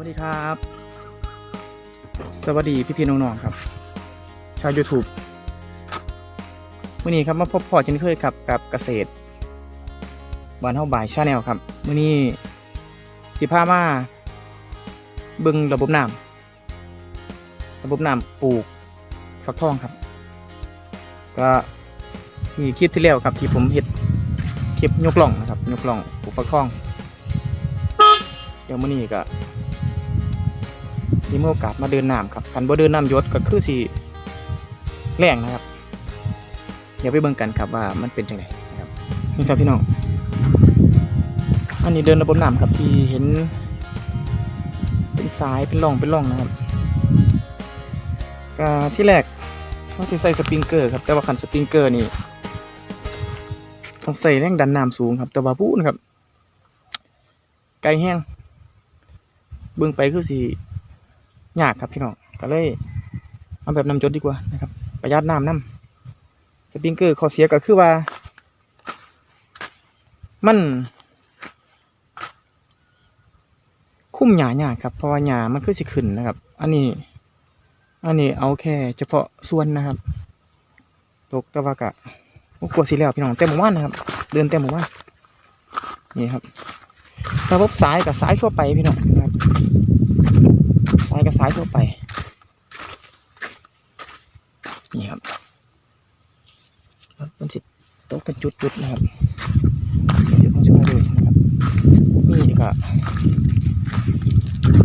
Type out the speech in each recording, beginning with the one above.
วัสดีครับ สวัสดีพี่พี่ๆน้องๆครับ ชาว YouTube มื่อนี้ครับมาพบพอเช่นเคยครับกับเกษตรบ้านเฮาบ่ายชาแนลครับมื่อนี้สิพามาเบิ่งระบบน้ำระบบน้ำปลูกฟักทองครับ ก็มีคลิปที่แล้วครับที่ผมเห็ดคลิปยกล่องนะครับยกล่องปลูกฟักทองเดี๋ยวมื่อนี้ก็ มีโอกาสมาเดินน้ำครับกันบ่เดินน้ำยศก็คือสิแรงนะครับ เดี๋ยวไปเบิ่งกันครับว่ามันเป็นจังไงนะครับนี่ครับพี่น้องอันนี้เดินระบบน้ำครับที่เห็น เป็นสายเป็นร่องเป็นร่องนะครับที่แรกว่าจะใส่สปริงเกอร์ครับแต่ว่าคันสปริงเกอร์นี่ต้องใส่แรงดันน้ำสูงครับแต่ว่าพูดนะครับ ไกลแห้งเบิ่งไปคือสิ ยากครับพี่น้องก็เลยเอาแบบน้ำจดดีกว่านะครับ ประหยัดน้ำน้ำสปริงเกอร์ข้อเสียก็คือว่า มันคุ้มหยาหยากครับเพราะว่าหยามันคือสิขึ้นนะครับ อันนี้ อันนี้เอาแค่เฉพาะส่วนนะครับ ตกตะวากะโอ้กลัวสิแล้วพี่น้องเต็มหมู่บ้านนะครับ เดินเต็มหมู่บ้านนี่ครับระบบสายกับสายทั่วไปพี่น้องนะครับายกับสายทั่วไป นี่ครับมันสิตกเป็นจุดๆนะครับเดี๋ยวผมจะมาดูนะครับนี่ก็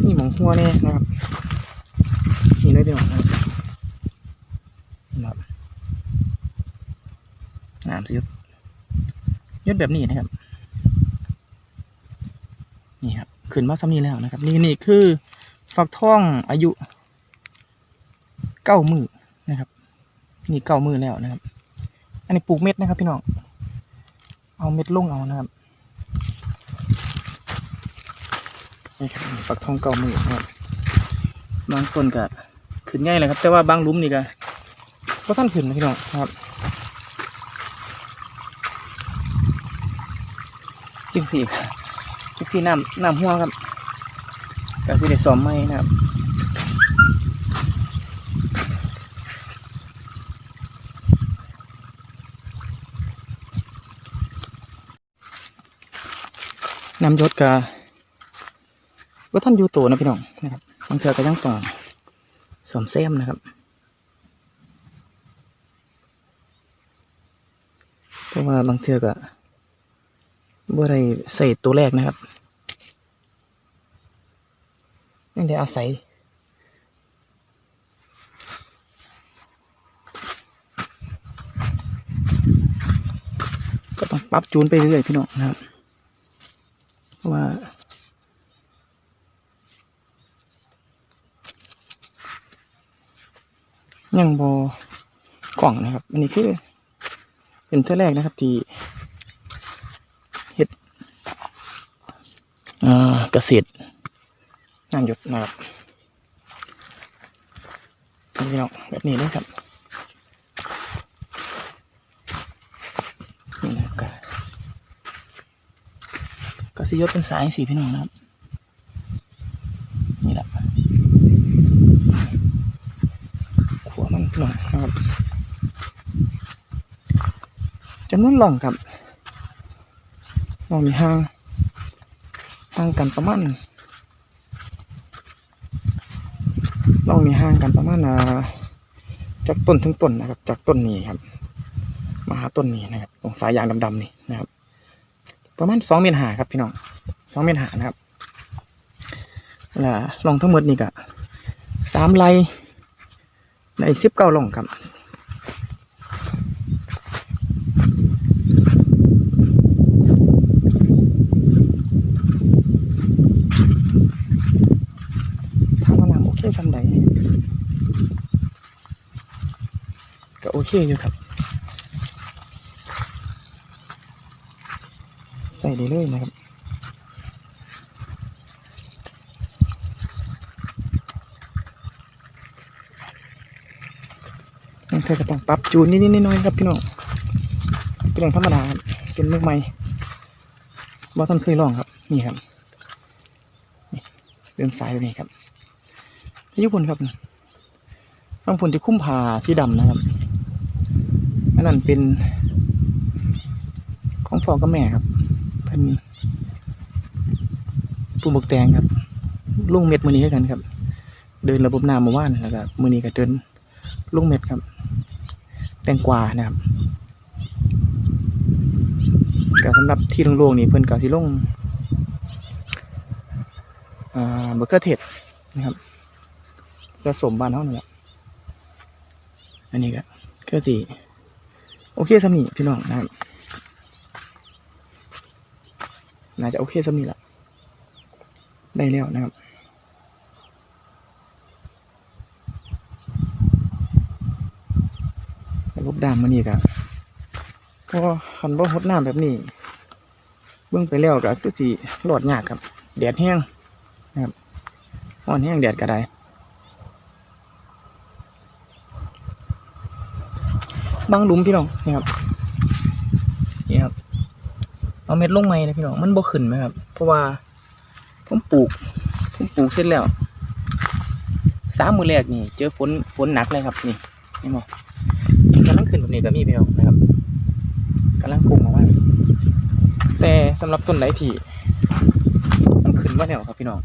นี่หมองหัวเนี่ยนะครับนี่เลยพี่น้องนะครับนะครับน้ำสิยดยดแบบนี้นะครับ นี่ครับขึ้นมาซ้ำนี้แล้วนะครับ นี่นี่คือ ฟักทองอายุเก้ามือนะครับ นี่เก้ามือแล้วนะครับ อันนี้ปลูกเม็ดนะครับพี่น้อง เอาเม็ดลงเอานะครับนี่ครับฝักทองเก่ามือนะครับบางต้นก็ขึ้นง่ายเลยครับ แต่ว่าบางลุมนี่ก็ก็ท่านขึ้นนะพี่น้องครับจึงสี่จึงสีน้ำน้ำหัวครับ ก็สิได้ซ้อมไม้นะครับน้ำยศกาว่าท่านอยู่โตนะพี่น้องนะครับบางเทือก็ยังต้องสวมแซมนะครับเพราะว่าบางเทือก็บ่ได้ใส่ตัวแรกนะครับ ยังได้อาศัยก็ต้องปรับจูนไปเรื่อยๆพี่น้องนะครับเพราะว่ายังบกล่องนะครับ อันนี้คือ เป็นเท่าแรกนะครับที่เห็ดเกษตร งานหยดนะครับนพี่น้องแบบนี้เลยครับนี่นะครับก็สิยศเป็นสายสีพี่น้องนะครับนี่แหละขัวมันพี่น้องนะครับจำนวนหล่องครับหล่องมีห่างห่างกันประมาณ หล่องมีห่างกันประมาณจากต้นถึงต้นนะครับ จากต้นนี้ครับ มาหาต้นนี้นะครับตรงสายยางดำๆนี่นะครับ ประมาณสองเมตรหาครับพี่น้องสองเมตรหานะครับแล้วลองทั้งหมดนี่ก็สามไร่ในสิบเก้าลองครับถ้ามันน้ำโอเคสำใดก็โอเคอยู่ครับ ใส่ได้เลยนะครับบางเธอก็ต้องปรับจูนนิดๆน้อยๆครับพี่น้อง เป็นเรื่องธรรมดาครับเป็นมือใหม่บ่ท่านเคยลองครับ นี่ครับนี่เดินสายแบบนี้ครับพายุพลครับบางพลที่คุ้มผ้าสีดำนะครับ นนั้นเป็น ของพ่อกับแม่ครับเป็นปูบกแตงครับลุงเม็ดมือนี้กันครับ เดินระบบน้ำมาว่านแล้วก็มือนี้ก็เดินลุงเม็ดครับ แตงกวานะครับก็สำหรับที่โล่งๆนี่เพิ่นก็สิลงอ่าบะเขือเทศนะครับผสมบ้านเฮานั่นแหละอันนี้ก็ก็สิ โอเคสำนีพี่น้องนะครับน่าจะโอเคสำนีละได้แล้วนะครับระบดามมันนี่ก็ก็คันบ่ฮดน้ำแบบนี้เบื้องไปแล้วก็คือสิหลอดยากครับแดดแห้งนะครับร้อนแห้งแดดก็ได้ บางหลุมพี่น้องนี่ครับนี่ครับเอาเม็ดลงไหมนะพี่น้องมันบ่ขึ้นไหมครับ เพราะว่าผมปลูกผมปลูกเสร็จแล้วสามมือแรกนี่ เจอฝนฝนหนักเลยครับ นี่เห็นบ่กำลังขึ้นแบบนี้ก็มีพี่น้องนะครับกำลังปลูกมาไว้แต่สำหรับต้นไหนที่มันขึ้นมาแล้วครับพี่น้อง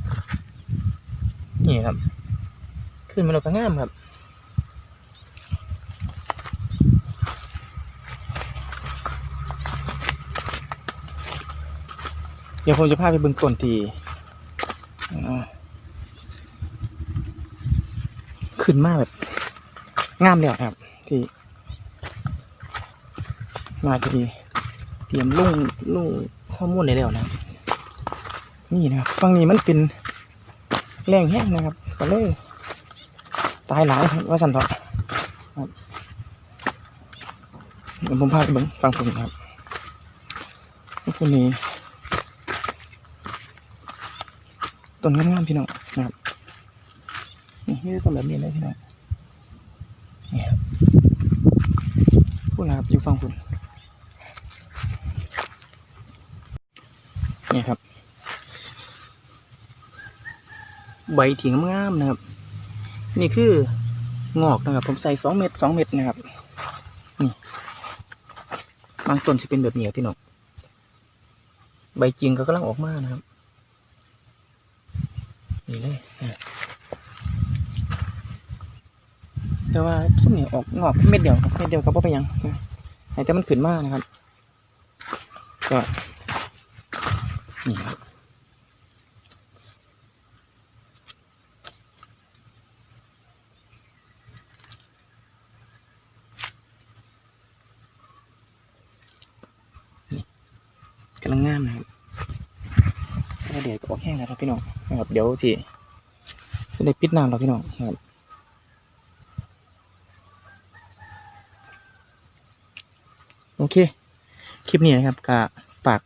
นี่ครับ ขึ้นมาแล้วก็งามครับ ดี๋ยวผมจะพาไปเบิ่งต้นที่ขึ้นมาแบบงามแล้วครับ ที่มาจะดีเตรียมลุ่งลุ่งข้อมูลได้แล้วนะ นี่นะครับฝั่งนี้มันเป็นแรงแห้งนะครับก็เลยตายหลายว่าสันเถอะครับเดี๋ยวผมพาไปเบิ่งฟังผมครับคนนี้ ต้นงามๆพี่น้องนะครับนี่นี่ต้นแบบนี้เลยพี่น้องนี่ครับพูดนะครับอยู่ฟังคุณนี่ครับ ใบถี่งงามนะครับ นี่คืองอกนะครับ ผมใส่สองเม็ดสองเม็ดนะครับนี่บางต้นจะเป็นแบบนี้พี่น้องใบจริงก็กำลังออกมานะครับ นี่เลยแต่ว่าส้มนี่ออกงอกเม็ดเดียวครับเม็ดเดียวก็บ่ไปยังแต่มันขึ้นมากนะครับก็นี่ครับนี่กำลังงามนะครับ แล้ว เดี๋ยวก็ออกแห้งแล้วครับพี่น้องนะครับเดี๋ยวสิจะได้ปิดน้ำแล้วพี่น้องนะครับโอเค คลิปนี้นะครับก็ฝาก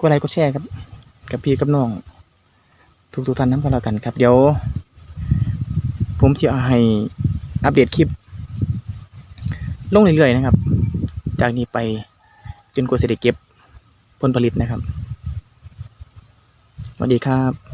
กดไลค์กดแชร์ครับ กับพี่กับน้องทุกทุกๆท่านน้ำกันแล้วกันครับ เดี๋ยว ผมจะให้อัปเดตคลิป ลงเรื่อยๆนะครับ จากนี้ไปจนกว่าจะได้เก็บผลผลิตนะครับ สวัสดีครับ